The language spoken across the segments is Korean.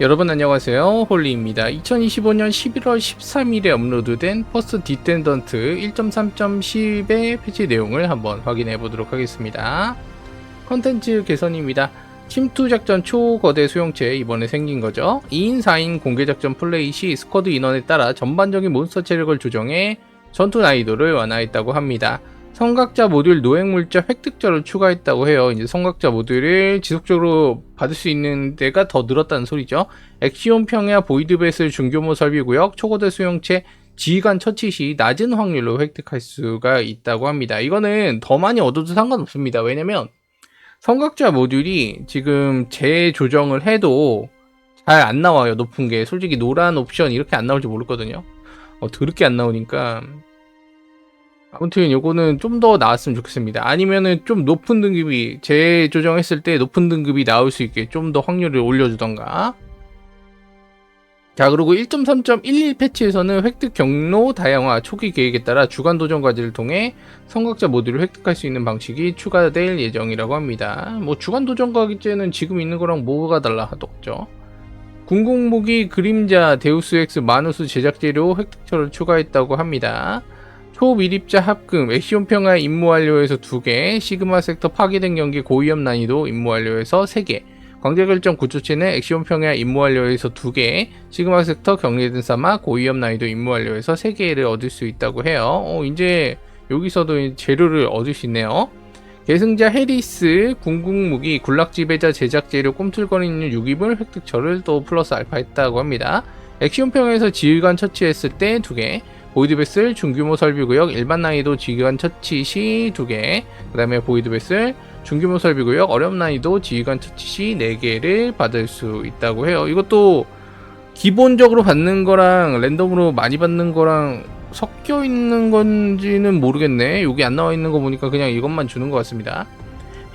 여러분 안녕하세요. 홀리입니다. 2025년 11월 13일에 업로드된 퍼스트 디텐던트 1.3.10의 패치 내용을 한번 확인해 보도록 하겠습니다. 컨텐츠 개선입니다. 침투 작전 초거대 수용체 이번에 생긴 거죠. 2인 4인 공개 작전 플레이 시 스쿼드 인원에 따라 전반적인 몬스터 체력을 조정해 전투 난이도를 완화했다고 합니다 성각자 모듈 노획물자 획득자를 추가했다고 해요. 이제 성각자 모듈을 지속적으로 받을 수 있는 데가 더 늘었다는 소리죠. 엑시온 평야 보이드베슬 중규모 설비 구역 초고대 수용체 지휘관 처치 시 낮은 확률로 획득할 수가 있다고 합니다. 이거는 더 많이 얻어도 상관없습니다. 왜냐면 성각자 모듈이 지금 재조정을 해도 잘 안 나와요. 높은 게 솔직히 노란 옵션 이렇게 안 나올지 모르거든요. 어, 더럽게 안 나오니까 아무튼 요거는 좀 더 나왔으면 좋겠습니다. 아니면은 좀 높은 등급이 재조정했을 때 높은 등급이 나올 수 있게 좀 더 확률을 올려주던가. 자 그리고 1.3.11 패치에서는 획득 경로 다양화 초기 계획에 따라 주간 도전 과제를 통해 성각자 모듈을 획득할 수 있는 방식이 추가될 예정이라고 합니다. 뭐 주간 도전 과제는 지금 있는 거랑 뭐가 달라 하더죠. 궁극무기 그림자 데우스 엑스 마누스 제작 재료 획득처를 추가했다고 합니다. 초미립자 합금, 액시온 평화 임무 완료에서 2개, 시그마 섹터 파괴된 경기 고위험 난이도 임무 완료에서 3개, 광대 결정 구조체는 액시온 평야 임무 완료에서 2개, 시그마 섹터 경례된 사마 고위험 난이도 임무 완료에서 3개를 얻을 수 있다고 해요. 어, 이제 여기서도 재료를 얻을 수 있네요. 계승자 해리스, 궁극무기, 굴락지배자 제작 재료 꿈틀거리는 유기물 획득처를 또 플러스 알파 했다고 합니다. 액시온 평야에서 지휘관 처치했을 때 2개, 보이드 베슬 중규모 설비 구역 일반 난이도 지휘관 처치 시 2개 그 다음에 보이드 베슬 중규모 설비 구역 어려운 난이도 지휘관 처치 시 4개를 받을 수 있다고 해요. 이것도 기본적으로 받는 거랑 랜덤으로 많이 받는 거랑 섞여 있는 건지는 모르겠네. 여기 안 나와 있는 거 보니까 그냥 이것만 주는 것 같습니다.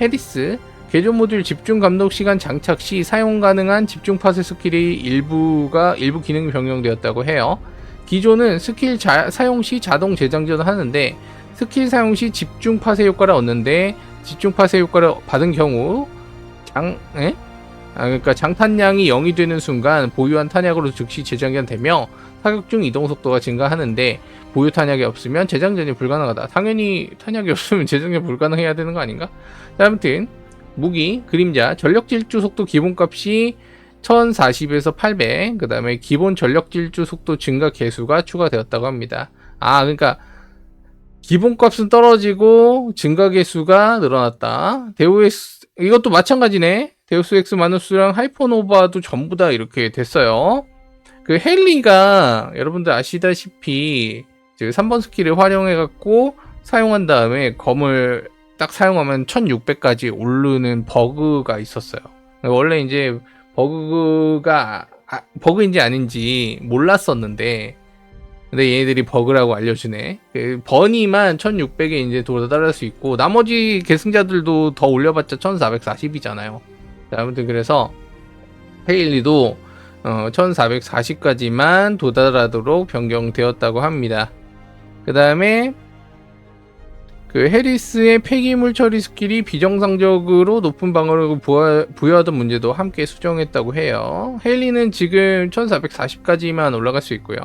헤디스 개조 모듈 집중 감독 시간 장착 시 사용 가능한 집중 파쇄 스킬이 일부가 일부 기능이 변경되었다고 해요 기존은 스킬 자, 사용 시 자동 재장전을 하는데 스킬 사용 시 집중 파쇄 효과를 얻는데 집중 파쇄 효과를 받은 경우 장 에? 아, 그러니까 장탄량이 0이 되는 순간 보유한 탄약으로 즉시 재장전되며 사격 중 이동 속도가 증가하는데 보유 탄약이 없으면 재장전이 불가능하다. 당연히 탄약이 없으면 재장전 불가능해야 되는 거 아닌가? 자, 아무튼 무기, 그림자, 전력 질주 속도 기본값이 1040에서 800, 그 다음에 기본 전력 질주 속도 증가 개수가 추가되었다고 합니다. 아, 그러니까 기본 값은 떨어지고 증가 개수가 늘어났다. 데우엑스 이것도 마찬가지네. 데우스 엑스 마누스랑 하이퍼노바도 전부 다 이렇게 됐어요. 그 헬리가 여러분들 아시다시피 3번 스킬을 활용해 갖고 사용한 다음에 검을 딱 사용하면 1600까지 오르는 버그가 있었어요. 원래 이제 버그가 아, 버그인지 아닌지 몰랐었는데 근데 얘네들이 버그라고 알려주네. 그 버니만 1600에 이제 도달할 수 있고 나머지 계승자들도 더 올려봤자 1440이잖아요. 아무튼 그래서 헤일리도 어, 1440까지만 도달하도록 변경되었다고 합니다. 그 다음에 그 해리스의 폐기물 처리 스킬이 비정상적으로 높은 방어력을 부하, 부여하던 문제도 함께 수정했다고 해요. 헬리는 지금 1440까지만 올라갈 수 있고요.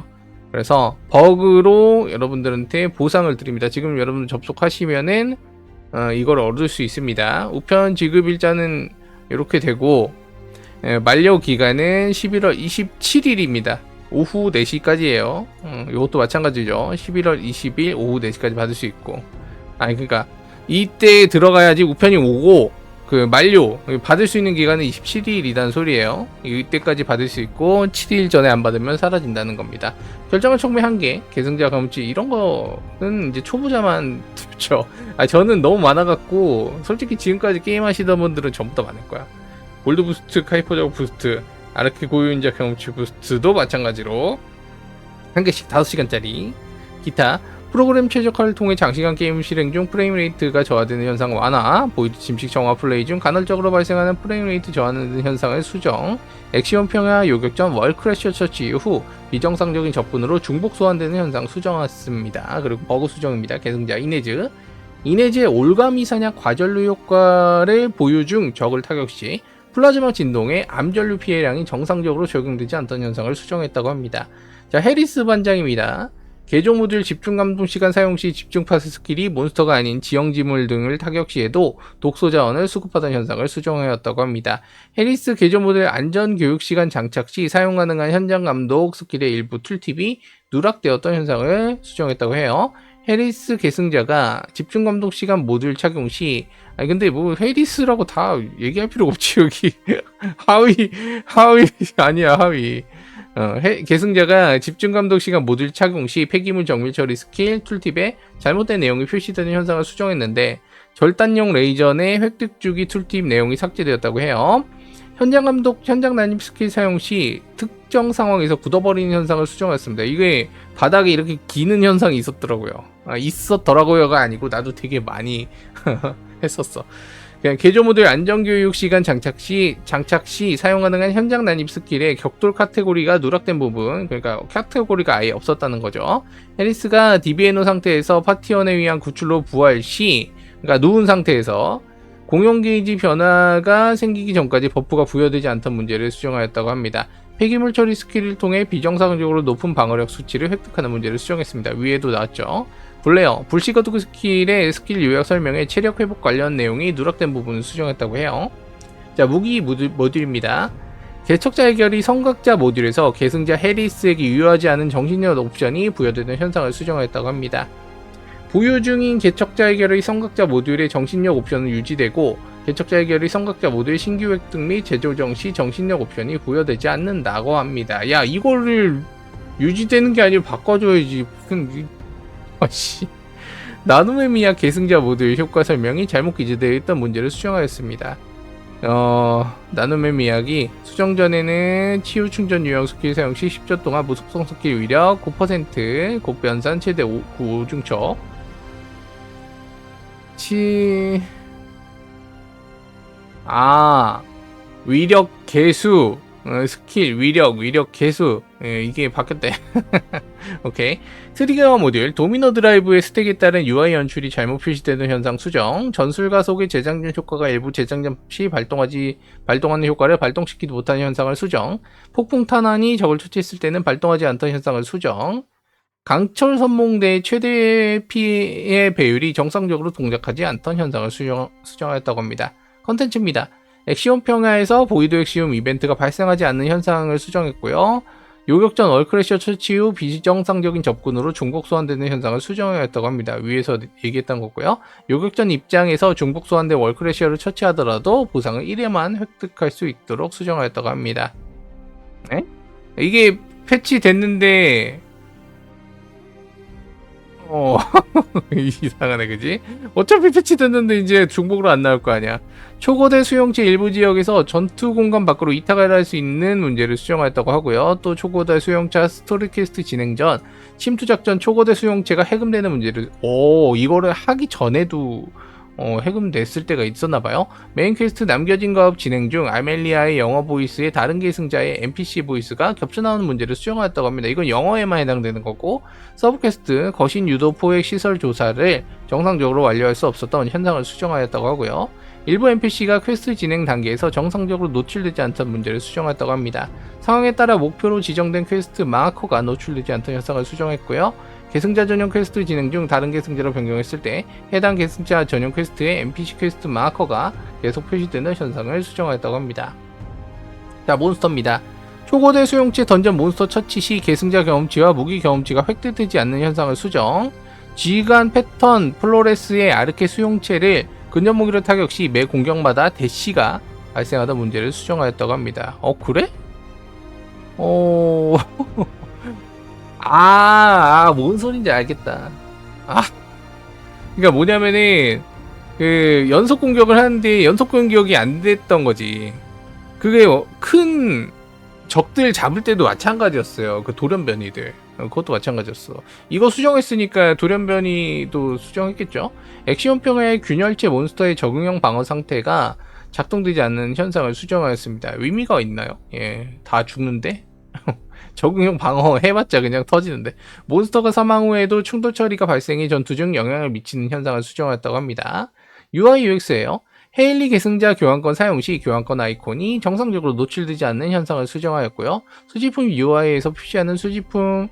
그래서 버그로 여러분들한테 보상을 드립니다. 지금 여러분들 접속하시면은 어, 이걸 얻을 수 있습니다. 우편 지급 일자는 이렇게 되고 에, 만료 기간은 11월 27일입니다. 오후 4시까지예요. 음, 이것도 마찬가지죠. 11월 20일 오후 4시까지 받을 수 있고 아니 그러니까 이때 들어가야지 우편이 오고 그 만료 받을 수 있는 기간은 27일이라는 소리예요. 이때까지 받을 수 있고 7일 전에 안 받으면 사라진다는 겁니다. 결정을 촉매 한 개, 계승자 감치 이런 거는 이제 초보자만 둡죠. 아 저는 너무 많아갖고 솔직히 지금까지 게임 하시던 분들은 전부 다 많을 거야. 골드 부스트, 카이퍼적 부스트, 아르케 고유인자 경험치 부스트도 마찬가지로 한 개씩 5시간짜리 기타 프로그램 최적화를 통해 장시간 게임 실행 중 프레임 레이트가 저하되는 현상 완화, 보이드 짐식 정화 플레이 중 간헐적으로 발생하는 프레임 레이트 저하되는 현상을 수정, 액시온 평야 요격전 월 크래셔 처치 이후 비정상적인 접근으로 중복 소환되는 현상 수정했습니다. 그리고 버그 수정입니다. 계승자 이네즈 이네즈의 올가미 사냥 과전류 효과를 보유 중 적을 타격 시 플라즈마 진동에 암전류 피해량이 정상적으로 적용되지 않던 현상을 수정했다고 합니다. 자, 해리스 반장입니다. 개조 모듈 집중 감동 시간 사용 시 집중 파스 스킬이 몬스터가 아닌 지형 지물 등을 타격 시에도 독소 자원을 수급하던 현상을 수정하였다고 합니다. 해리스 개조 모듈 안전 교육 시간 장착 시 사용 가능한 현장 감독 스킬의 일부 툴팁이 누락되었던 현상을 수정했다고 해요. 해리스 계승자가 집중 감독 시간 모듈 착용 시 아니 근데 뭐 해리스라고 다 얘기할 필요가 없지 여기 하위 하위 아니야 하위 어, 해- 계승자가 집중 감독 시간 모듈 착용 시 폐기물 정밀 처리 스킬 툴팁에 잘못된 내용이 표시되는 현상을 수정했는데 절단용 레이저 내 획득 주기 툴팁 내용이 삭제되었다고 해요. 현장 감독 현장 난입 스킬 사용 시 특정 상황에서 굳어버리는 현상을 수정했습니다. 이게 바닥에 이렇게 기는 현상이 있었더라고요. 아, 있었더라고요가 아니고 나도 되게 많이 했었어. 그냥 개조 모듈 안전교육 시간 장착 시 장착 시 사용 가능한 현장 난입 스킬의 격돌 카테고리가 누락된 부분, 그러니까 카테고리가 아예 없었다는 거죠. 해리스가 DBNO 상태에서 파티원에 의한 구출로 부활 시, 그러니까 누운 상태에서 공용 게이지 변화가 생기기 전까지 버프가 부여되지 않던 문제를 수정하였다고 합니다. 폐기물 처리 스킬을 통해 비정상적으로 높은 방어력 수치를 획득하는 문제를 수정했습니다. 위에도 나왔죠. 블레어, 불시거드 스킬의 스킬 요약 설명에 체력 회복 관련 내용이 누락된 부분을 수정했다고 해요. 자, 무기 모듈, 모듈입니다. 개척자 해결이 성각자 모듈에서 계승자 해리스에게 유효하지 않은 정신력 옵션이 부여되는 현상을 수정했다고 합니다. 보유 중인 개척자 해결의 성각자 모듈의 정신력 옵션은 유지되고 개척자 해결의 성각자 모듈 신규 획득 및 재조정 시 정신력 옵션이 부여되지 않는다고 합니다. 야 이거를 유지되는 게 아니고 바꿔줘야지 아씨. 나눔의 미약 계승자 모듈 효과 설명이 잘못 기재되어 있던 문제를 수정하였습니다. 어, 나눔의 미약이 수정 전에는 치유 충전 유형 스킬 사용 시 10초 동안 무속성 스킬 위력 9% 곡변산 최대 5, 9중첩. 치... 아 위력 개수 어, 스킬 위력 위력 개수 예, 이게 바뀌었대 오케이 트리거 모듈 도미노 드라이브의 스택에 따른 UI 연출이 잘못 표시되는 현상 수정 전술가 속의 재장전 효과가 일부 재장전 시 발동하지 발동하는 효과를 발동시키지 못하는 현상을 수정 폭풍 탄환이 적을 처치했을 때는 발동하지 않던 현상을 수정 강철 선몽대의 최대 피해 배율이 정상적으로 동작하지 않던 현상을 수정, 수정하였다고 합니다. 컨텐츠입니다. 엑시온 평야에서 보이도 엑시움 이벤트가 발생하지 않는 현상을 수정했고요. 요격전 얼크래셔 처치 후 비정상적인 접근으로 중복 소환되는 현상을 수정하였다고 합니다. 위에서 얘기했던 거고요. 요격전 입장에서 중복 소환된 월크래셔를 처치하더라도 보상을 1회만 획득할 수 있도록 수정하였다고 합니다. 네? 이게 패치 됐는데 어 이상하네 그지? 어차피 패치 됐는데 이제 중복으로 안 나올 거 아니야. 초거대 수용체 일부 지역에서 전투 공간 밖으로 이탈을 할 수 있는 문제를 수정하였다고 하고요. 또 초거대 수용차 스토리캐스트 진행 전 침투 작전 초거대 수용체가 해금되는 문제를 오 이거를 하기 전에도 어, 해금됐을 때가 있었나 봐요. 메인 퀘스트 남겨진 가업 진행 중 아멜리아의 영어 보이스에 다른 계승자의 NPC 보이스가 겹쳐 나오는 문제를 수정하였다고 합니다. 이건 영어에만 해당되는 거고 서브 퀘스트 거신 유도 포획 시설 조사를 정상적으로 완료할 수 없었던 현상을 수정하였다고 하고요. 일부 NPC가 퀘스트 진행 단계에서 정상적으로 노출되지 않던 문제를 수정했다고 합니다. 상황에 따라 목표로 지정된 퀘스트 마커가 노출되지 않던 현상을 수정했고요. 계승자 전용 퀘스트 진행 중 다른 계승자로 변경했을 때 해당 계승자 전용 퀘스트의 NPC 퀘스트 마커가 계속 표시되는 현상을 수정하였다고 합니다. 자, 몬스터입니다. 초고대 수용체 던전 몬스터 처치 시 계승자 경험치와 무기 경험치가 획득되지 않는 현상을 수정. 지간 패턴 플로레스의 아르케 수용체를 근접 무기로 타격 시 매 공격마다 대시가 발생하던 문제를 수정하였다고 합니다. 어 그래? 어... 아, 아, 뭔 소린지 알겠다. 아, 그러니까 뭐냐면은 그 연속 공격을 하는데 연속 공격이 안 됐던 거지. 그게 어, 큰 적들 잡을 때도 마찬가지였어요. 그 돌연변이들. 어, 그것도 마찬가지였어. 이거 수정했으니까 돌연변이도 수정했겠죠? 액시온 평의 균열체 몬스터의 적응형 방어 상태가 작동되지 않는 현상을 수정하였습니다. 의미가 있나요? 예, 다 죽는데? 적응형 방어 해봤자 그냥 터지는데 몬스터가 사망 후에도 충돌 처리가 발생해 전투 중 영향을 미치는 현상을 수정하였다고 합니다. UI UX예요. 헤일리 계승자 교환권 사용 시 교환권 아이콘이 정상적으로 노출되지 않는 현상을 수정하였고요. 수집품 UI에서 표시하는 수집품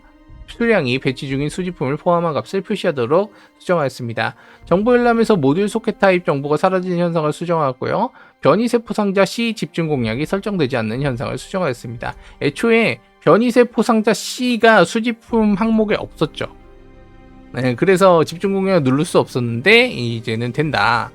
수량이 배치 중인 수집품을 포함한 값을 표시하도록 수정하였습니다. 정보 열람에서 모듈 소켓 타입 정보가 사라지는 현상을 수정하였고요. 변이 세포 상자 C 집중 공략이 설정되지 않는 현상을 수정하였습니다. 애초에 변이 세포 상자 C가 수집품 항목에 없었죠. 네, 그래서 집중 공략을 누를 수 없었는데 이제는 된다.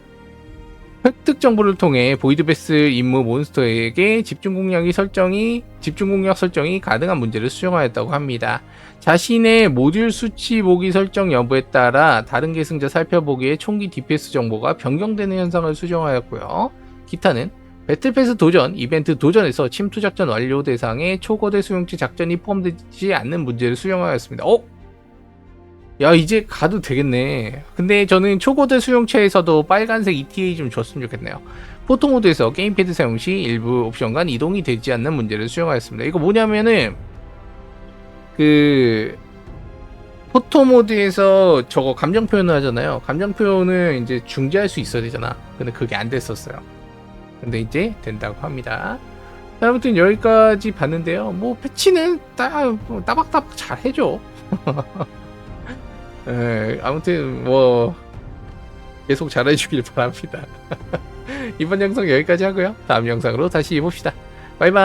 획득 정보를 통해 보이드베스 임무 몬스터에게 집중 공략이 설정이 집중 공략 설정이 가능한 문제를 수정하였다고 합니다. 자신의 모듈 수치 보기 설정 여부에 따라 다른 계승자 살펴보기에 총기 DPS 정보가 변경되는 현상을 수정하였고요. 기타는 배틀패스 도전, 이벤트 도전에서 침투 작전 완료 대상에 초거대 수용체 작전이 포함되지 않는 문제를 수정하였습니다. 어? 야 이제 가도 되겠네. 근데 저는 초고대 수용체에서도 빨간색 ETA 좀 줬으면 좋겠네요. 포토 모드에서 게임패드 사용 시 일부 옵션 간 이동이 되지 않는 문제를 수정하였습니다. 이거 뭐냐면은 그 포토 모드에서 저거 감정 표현을 하잖아요. 감정 표현을 이제 중지할 수 있어야 되잖아. 근데 그게 안 됐었어요. 근데 이제 된다고 합니다. 자, 아무튼 여기까지 봤는데요. 뭐 패치는 따, 뭐 따박따박 잘 해줘. 에, 아무튼 뭐 계속 잘해주길 바랍니다. 이번 영상 여기까지 하고요. 다음 영상으로 다시 봅시다. 바이바이.